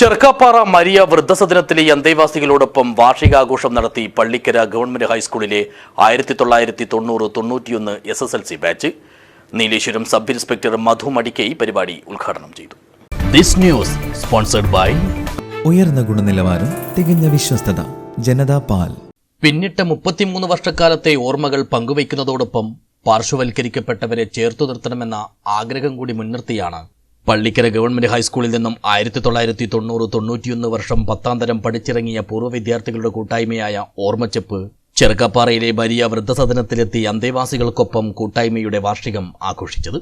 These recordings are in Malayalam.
ചെറുക്കാപ്പാറ മരിയ വൃദ്ധസദനത്തിലെ അന്തേവാസികളോടൊപ്പം വാർഷികാഘോഷം നടത്തി പള്ളിക്കര ഗവൺമെന്റ് ഹൈസ്കൂളിലെ ആയിരത്തി തൊള്ളായിരത്തി തൊണ്ണൂറ് തൊണ്ണൂറ്റിയൊന്ന് S S L C batch. Nileshwaram sub inspector Madhu Madikkai പരിപാടി ഉദ്ഘാടനം ചെയ്തു. ദിസ് ന്യൂസ് സ്പോൺസർഡ് ബൈ ഉയർന്ന ഗുണനിലവാരം തികഞ്ഞ വിശ്വസ്തത ജനതാ പാൽ. പിന്നിട്ട മുപ്പത്തിമൂന്ന് വർഷക്കാലത്തെ ഓർമ്മകൾ പങ്കുവയ്ക്കുന്നതോടൊപ്പം പാർശ്വവൽക്കരിക്കപ്പെട്ടവരെ ചേർത്തു നിർത്തണമെന്ന ആഗ്രഹം കൂടി മുൻനിർത്തിയാണ് പള്ളിക്കര ഗവൺമെന്റ് ഹൈസ്കൂളിൽ നിന്നും ആയിരത്തി തൊള്ളായിരത്തി തൊണ്ണൂറ് തൊണ്ണൂറ്റിയൊന്ന് വർഷം പത്താം തരം പഠിച്ചിറങ്ങിയ പൂർവ വിദ്യാർത്ഥികളുടെ കൂട്ടായ്മയായ ഓർമ്മച്ചെപ്പ് ചെറുക്കപ്പാറയിലെ വലിയ വൃദ്ധസദനത്തിലെത്തി അന്തേവാസികൾക്കൊപ്പം കൂട്ടായ്മയുടെ വാർഷികം ആഘോഷിച്ചത്.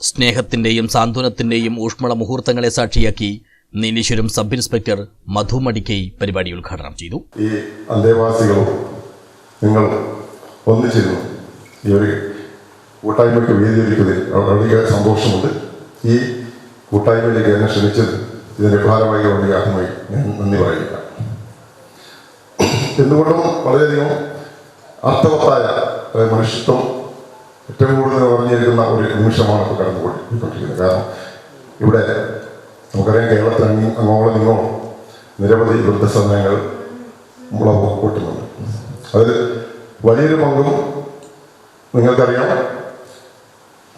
സ്നേഹത്തിന്റെയും സാന്ത്വനത്തിന്റെയും ഊഷ്മള മുഹൂർത്തങ്ങളെ സാക്ഷിയാക്കി നീലീശ്വരം സബ് ഇൻസ്പെക്ടർ മധു മടിക്കൈ പരിപാടി ഉദ്ഘാടനം ചെയ്തു. ഈ അന്തേവാസികളും നിങ്ങൾ ഒന്നിച്ചിരുന്നു. ഈ ഒരു കൂട്ടായ്മയ്ക്ക് സന്തോഷമുണ്ട്. ഈ കൂട്ടായ്മയിലേക്ക് എന്നെ ക്ഷണിച്ചത് ഇതിന്റെ വേണ്ടി ആത്മായി ഞാൻ നന്ദി പറയുക. എന്തുകൊണ്ടും വളരെയധികം അർത്ഥവത്തായ മനുഷ്യത്വം ഏറ്റവും കൂടുതൽ നിറഞ്ഞിരിക്കുന്ന ഒരു നിമിഷമാണ് ഇപ്പോൾ കടന്നുപോയിക്കൊണ്ടിരിക്കുന്നത് കാരണം ഇവിടെ നമുക്കറിയാം കേരളത്തിൽ അങ്ങ് അങ്ങോളം ഇങ്ങോളം നിരവധി വൃദ്ധസദനങ്ങൾ നമ്മളെ കൂട്ടുന്നുണ്ട് അതിൽ വലിയൊരു പങ്കും നിങ്ങൾക്കറിയാം.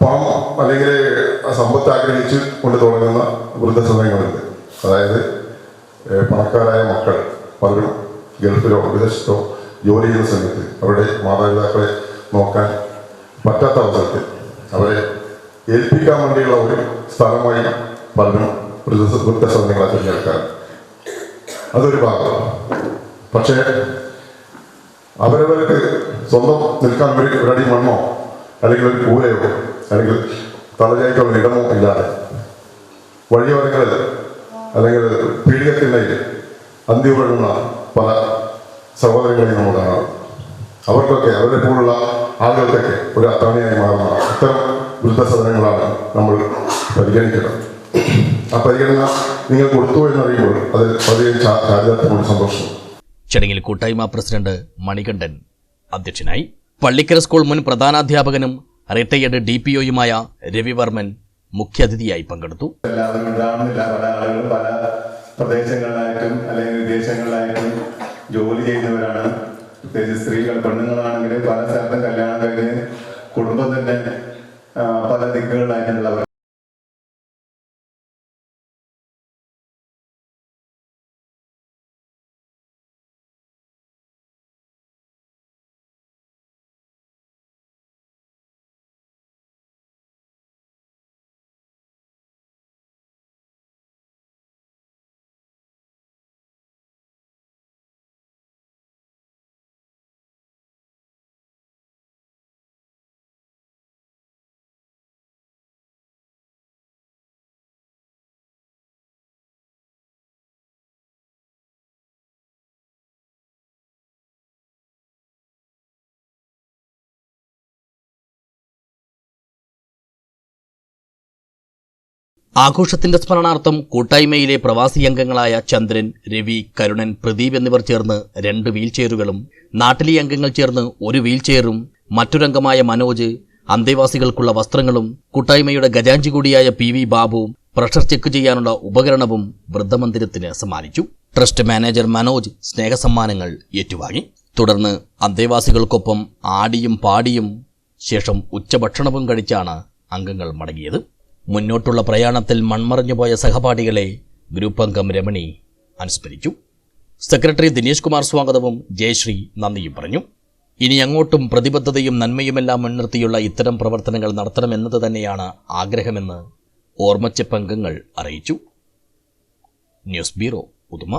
പണം അല്ലെങ്കിൽ സമ്പത്ത് ആഗ്രഹിച്ച് കൊണ്ട് തുടങ്ങുന്ന വൃദ്ധസദനങ്ങളുണ്ട് അതായത് പണക്കാരായ മക്കൾ പലരും ഗൾഫിലോ വിദേശത്തോ ജോലി ചെയ്യുന്ന സമയത്ത് അവരുടെ മാതാപിതാക്കളെ നോക്കാൻ പറ്റാത്ത അവസരത്തിൽ അവരെ ഏൽപ്പിക്കാൻ വേണ്ടിയുള്ള ഒരു സ്ഥലമായി പലരും വൃദ്ധസമയങ്ങളെ തിരഞ്ഞെടുക്കാറുണ്ട് അതൊരു ഭാഗം പക്ഷേ അവരവർക്ക് സ്വന്തം നിൽക്കാൻ ഒരു ഒരടി മണ്ണോ അല്ലെങ്കിൽ ഒരു കൂരയോ അല്ലെങ്കിൽ തലചായ്ക്കുള്ള ഇടമോ ഇല്ലാതെ. വഴിയോരങ്ങളിൽ അല്ലെങ്കിൽ പീഡികത്തിനിടയിൽ അന്തിവഴുന്ന പല സഹോദരങ്ങളെയും നമ്മൾ കാണാം അവർക്കൊക്കെ അവരുടെ പോലുള്ള ആളുകൾക്കൊക്കെ ഒരു അത്താണിയായി മാറുന്ന ഇത്തരം വൃദ്ധസദനങ്ങളാണ് നമ്മൾ പരിഗണിക്കുന്നത്. ആ പരിഗണന നിങ്ങൾ കൊടുത്തു എന്നറിയുമ്പോൾ അത് വളരെ ചാരിതാർത്ഥ്യമുള്ള സന്തോഷം. ചടങ്ങിൽ കൂട്ടായ്മ പ്രസിഡന്റ് മണികണ്ഠൻ അധ്യക്ഷനായി പള്ളിക്കര സ്കൂൾ മുൻ പ്രധാനാധ്യാപകനും റിട്ടയർഡ് ഡി പി ഒയുമായ രവിവർമ്മൻ മുഖ്യാതിഥിയായി പങ്കെടുത്തു. പ്രദേശങ്ങളിലായിട്ടും അല്ലെങ്കിൽ വിദേശങ്ങളിലായിട്ടും ജോലി ചെയ്യുന്നവരാണ്. പ്രത്യേകിച്ച് സ്ത്രീകൾ പെണ്ണുങ്ങളാണെങ്കിൽ പല സ്ഥലത്തും കല്യാണം കഴിഞ്ഞ് കുടുംബം തന്നെ പല ദിക്കുകളിലായിട്ടുള്ളവർ. ആഘോഷത്തിന്റെ സ്മരണാർത്ഥം കൂട്ടായ്മയിലെ പ്രവാസി അംഗങ്ങളായ ചന്ദ്രൻ രവി കരുണൻ പ്രദീപ് എന്നിവർ ചേർന്ന് രണ്ട് വീൽചെയറുകളും നാട്ടിലെ അംഗങ്ങൾ ചേർന്ന് ഒരു വീൽചെയറും മറ്റൊരംഗമായ മനോജ് അന്തേവാസികൾക്കുള്ള വസ്ത്രങ്ങളും കൂട്ടായ്മയുടെ ഗജാഞ്ചി കൂടിയായ പി വി ബാബുവും പ്രഷർ ചെക്ക് ചെയ്യാനുള്ള ഉപകരണവും വൃദ്ധമന്ദിരത്തിന് സമ്മാനിച്ചു. ട്രസ്റ്റ് മാനേജർ മനോജ് സ്നേഹസമ്മാനങ്ങൾ ഏറ്റുവാങ്ങി. തുടർന്ന് അന്തേവാസികൾക്കൊപ്പം ആടിയും പാടിയും ശേഷം ഉച്ചഭക്ഷണവും കഴിച്ചാണ് അംഗങ്ങൾ മടങ്ങിയത്. മുന്നോട്ടുള്ള പ്രയാണത്തിൽ മൺമറഞ്ഞുപോയ സഹപാഠികളെ ഗ്രൂപ്പ് അംഗം രമണി അനുസ്മരിച്ചു. സെക്രട്ടറി ദിനേശ് കുമാർ സ്വാഗതവും ജയശ്രീ നന്ദിയും പറഞ്ഞു. ഇനി അങ്ങോട്ടും പ്രതിബദ്ധതയും നന്മയുമെല്ലാം മുൻനിർത്തിയുള്ള ഇത്തരം പ്രവർത്തനങ്ങൾ നടത്തണമെന്നത് തന്നെയാണ് ആഗ്രഹമെന്ന് ഓർമ്മച്ചപ്പംഗങ്ങൾ അറിയിച്ചു. News bureau Uduma.